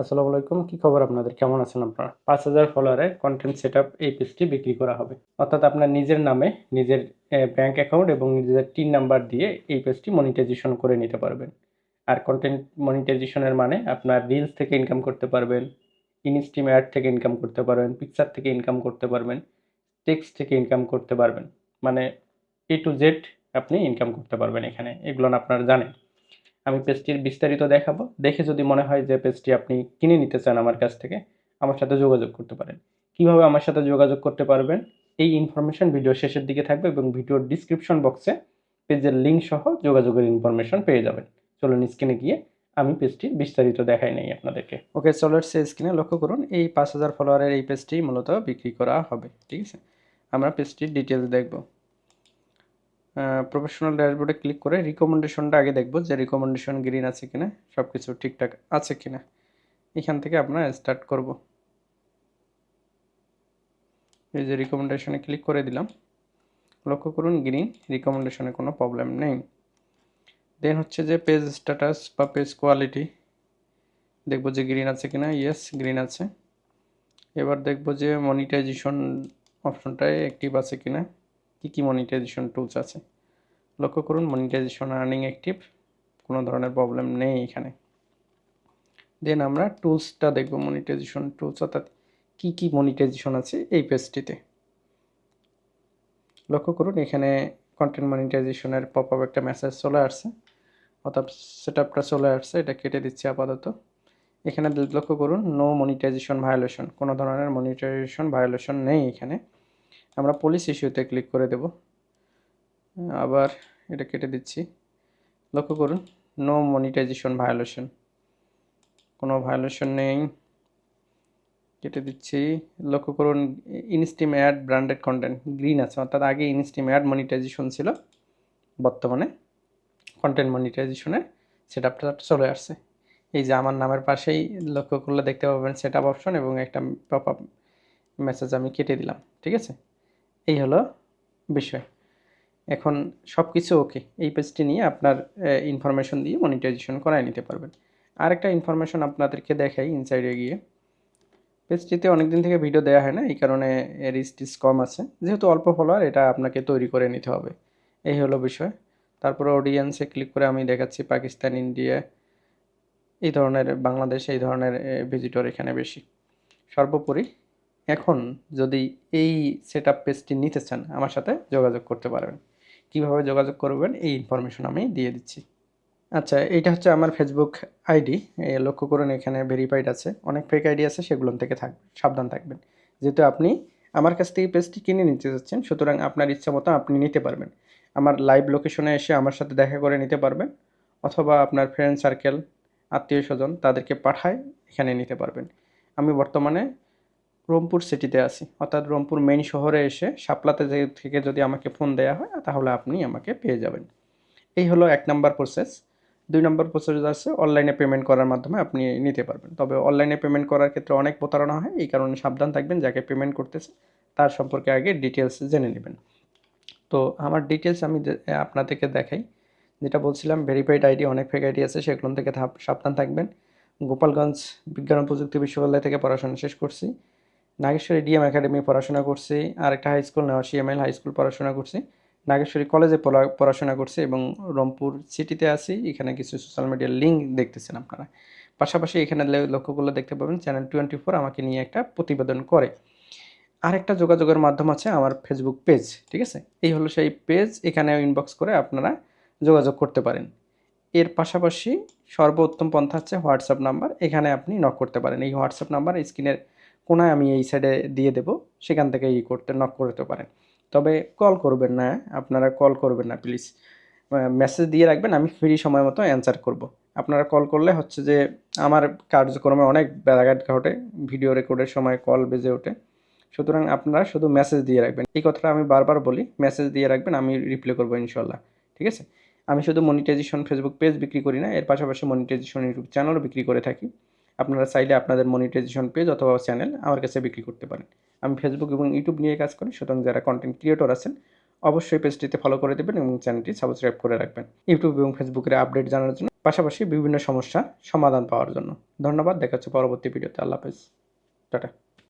আসসালামু আলাইকুম, কি খবর আপনাদের? কেমন আছেন আপনারা? পাঁচ হাজার ফলোয়ারের কন্টেন্ট সেট আপ এই পেজটি বিক্রি করা হবে। অর্থাৎ আপনার নিজের নামে নিজের ব্যাংক অ্যাকাউন্ট এবং নিজের টিন নাম্বার দিয়ে এই পেজটি মনিটাইজেশন করে নিতে পারবেন। আর কন্টেন্ট মনিটাইজেশনের মানে আপনার রিলস থেকে ইনকাম করতে পারবেন ইনস্ট্রিম অ্যাড থেকে ইনকাম করতে পারবেন পিকচার থেকে ইনকাম করতে পারবেন টেক্সট থেকে ইনকাম করতে পারবেন। মানে এ টু জেড আপনি ইনকাম করতে পারবেন এখানে। এগুলো আপনারা জানেন। আমি পেজটির বিস্তারিত দেখাবো। দেখে যদি মনে হয় যে পেজটি আপনি কিনে নিতে চান আমার কাছ থেকে, আমার সাথে যোগাযোগ করতে পারেন। কীভাবে আমার সাথে যোগাযোগ করতে পারবেন? এই ইনফরমেশন ভিডিও শেষের দিকে থাকবে এবং ভিডিওর ডিসক্রিপশন বক্সে পেজের লিঙ্ক সহ যোগাযোগের ইনফরমেশন পেয়ে যাবেন। চলুন স্ক্রিনে গিয়ে আমি পেজটি বিস্তারিত দেখাই নেই আপনাদেরকে। ওকে চলো সে স্ক্রিনে লক্ষ্য করুন, এই পাঁচ হাজার ফলোয়ারের এই পেজটি মূলত বিক্রি করা হবে, ঠিক আছে? আমরা পেজটির ডিটেলস দেখব। প্রফেশনাল ড্যাশবোর্ডে ক্লিক করে রিকমেন্ডেশনটা আগে দেখব যে রিকমেন্ডেশন গ্রিন আছে কিনা সব কিছু ঠিকঠাক আছে কিনা। এখান থেকে আমরা স্টার্ট করব। এই যে রিকমেন্ডেশনে ক্লিক করে দিলাম। লক্ষ্য করুন গ্রিন রিকমেন্ডেশনে কোনো প্রবলেম নেই। দেন হচ্ছে যে পেজ স্ট্যাটাস বা পেজ কোয়ালিটি দেখব যে গ্রিন আছে কিনা ইয়েস গ্রিন আছে। এবার দেখব যে মনিটাইজেশন অপশনটায় অ্যাক্টিভ আছে কিনা। কী কী মনিটাইজেশন টুলস আছে? লক্ষ্য করুন মনিটাইজেশন আর্নিং অ্যাক্টিভ কোনো ধরনের প্রবলেম নেই এখানে। দেন আমরা টুলসটা দেখব মনিটাইজেশন টুলস অর্থাৎ কী কী মনিটাইজেশন আছে এই পেজটিতে লক্ষ্য করুন, এখানে কন্টেন্ট মনিটাইজেশনের পপ আপ একটা মেসেজ চলে আসছে। অর্থাৎ সেট আপটা চলে আসছে, এটা কেটে দিচ্ছি আপাতত। এখানে লক্ষ্য করুন নো মনিটাইজেশন ভায়োলেশন কোনো ধরনের মনিটাইজেশন ভায়োলেশন নেই এখানে। আমরা পুলিশ ইস্যুতে ক্লিক করে দেব। আবার এটা কেটে দিচ্ছি। লক্ষ্য করুন নো মনিটাইজেশন ভায়োলেশন কোনো ভায়োলেশন নেই। কেটে দিচ্ছি। লক্ষ্য করুন instream ad branded content green আছে। অর্থাৎ আগে ইনস্টিম অ্যাড মনিটাইজেশন ছিল, বর্তমানে কন্টেন্ট মনিটাইজেশনে সেট আপটা চলে আসছে। এই যে আমার নামের পাশেই লক্ষ্য করলে দেখতে পাবেন সেট আপ অপশন এবং একটা পপ আপ মেসেজ আমি কেটে দিলাম, ঠিক আছে? এই হলো বিষয়। এখন সব কিছু ওকে এই পেজটি নিয়ে আপনার ইনফরমেশন দিয়ে মনিটাইজেশন করায় নিতে পারবেন। আরেকটা ইনফরমেশন আপনাদেরকে দেখাই ইনসাইডে গিয়ে। পেজটিতে অনেক দিন থেকে ভিডিও দেওয়া হয় না, এই কারণে রিচ টিস কম আছে। যেহেতু অল্প ফলোয়ার এটা আপনাকে তৈরি করে নিতে হবে। এই হলো বিষয়। তারপরে অডিয়েন্সে ক্লিক করে আমি দেখাচ্ছি পাকিস্তান ইন্ডিয়া এই ধরনের বাংলাদেশ এই ধরনের ভিজিটর এখানে বেশি। সর্বোপরি এখন যদি এই সেট আপ পেজটি নিতে চান, আমার সাথে যোগাযোগ করতে পারবেন। কীভাবে যোগাযোগ করবেন, এই ইনফরমেশন আমি দিয়ে দিচ্ছি। আচ্ছা এইটা হচ্ছে আমার ফেসবুক আইডি লক্ষ্য করুন, এখানে ভেরিফাইড আছে। অনেক ফেক আইডি আছে, সেগুলো থেকে থাকবেন সাবধান থাকবেন। যেহেতু আপনি আমার কাছ থেকে পেজটি কিনে নিতে চাচ্ছেন সুতরাং আপনার ইচ্ছা মতো আপনি নিতে পারবেন। আমার লাইভ লোকেশনে এসে আমার সাথে দেখা করে নিতে পারবেন, অথবা আপনার ফ্রেন্ড সার্কেল আত্মীয় স্বজন তাদেরকে পাঠায়, এখানে নিতে পারবেন। আমি বর্তমানে রংপুর সিটিতে আছি। অর্থাৎ রংপুর মেইন শহরে এসে শাপলাতে থেকে যদি আমাকে ফোন দেওয়া হয়, তাহলে আপনি আমাকে পেয়ে যাবেন। এই হলো এক নম্বর প্রসেস দুই নম্বর প্রসেস আছে অনলাইনে পেমেন্ট করার মাধ্যমে আপনি নিতে পারবেন। তবে অনলাইনে পেমেন্ট করার ক্ষেত্রে অনেক প্রতারণা হয়। এই কারণে সাবধান থাকবেন যাকে পেমেন্ট করতেছে, তার সম্পর্কে আগে ডিটেলস জেনে নেবেন। তো আমার ডিটেলস আমি আপনাদেরকে দেখাই। যেটা বলছিলাম ভেরিফাইড আইডি অনেক ফেক আইডি আছে, সেগুলো থেকে সাবধান থাকবেন। গোপালগঞ্জ বিজ্ঞান ও প্রযুক্তি বিশ্ববিদ্যালয় থেকে পড়াশোনা শেষ করছি। নাগেশ্বরী ডিএম একাডেমি পড়াশোনা করছি আর একটা হাই স্কুল নেওয়া সিএমএল হাই স্কুল পড়াশোনা করছি। নাগেশ্বরী কলেজে পড়াশোনা করছি এবং রংপুর সিটিতে আছি, এখানে কিছু সোশ্যাল মিডিয়ার লিঙ্ক দেখতেছেন আপনারা। পাশাপাশি এখানে লক্ষ্য করলে দেখতে পাবেন চ্যানেল টোয়েন্টি ফোর আমাকে নিয়ে একটা প্রতিবেদন করে। আরেকটা যোগাযোগের মাধ্যম আছে আমার ফেসবুক পেজ ঠিক আছে? এই হলো সেই পেজ এখানে ইনবক্স করে আপনারা যোগাযোগ করতে পারেন। এর পাশাপাশি সর্বোত্তম পন্থা হচ্ছে হোয়াটসঅ্যাপ নাম্বার এখানে আপনি নক করতে পারেন। এই হোয়াটসঅ্যাপ নাম্বার স্ক্রিনের কোনায় আমি এই সাইডে দিয়ে দেব, সেখান থেকে ই করতে নক করতে পারেন। তবে কল করবেন না, আপনারা কল করবেন না প্লিজ মেসেজ দিয়ে রাখবেন, আমি ফ্রি সময় মতো অ্যান্সার করব। আপনারা কল করলে হচ্ছে যে, আমার কার্যক্রমে অনেক ব্যাঘাট ঘটে ভিডিও রেকর্ডের সময় কল বেজে ওঠে। সুতরাং আপনারা শুধু মেসেজ দিয়ে রাখবেন। এই কথাটা আমি বারবার বলি মেসেজ দিয়ে রাখবেন, আমি রিপ্লাই করব ইনশাল্লাহ ঠিক আছে? আমি শুধু মনিটাইজেশন ফেসবুক পেজ বিক্রি করি না, এর পাশাপাশি মনিটাইজেশন ইউটিউব চ্যানেলও বিক্রি করে থাকি। আপনারা চাইলে আপনাদের মনিটাইজেশন পেজ অথবা চ্যানেল আমার কাছে বিক্রি করতে পারেন। আমি ফেসবুক এবং ইউটিউব নিয়ে কাজ করি, সুতরাং যারা কন্টেন্ট ক্রিয়েটর আছেন, অবশ্যই পেজটিতে ফলো করে দেবেন এবং চ্যানেলটি সাবস্ক্রাইব করে রাখবেন। ইউটিউব এবং ফেসবুকের আপডেট জানার জন্য পাশাপাশি বিভিন্ন সমস্যা সমাধান পাওয়ার জন্য। ধন্যবাদ, দেখা হচ্ছে পরবর্তী ভিডিওতে। আল্লাহ হাফেজ। টাটা।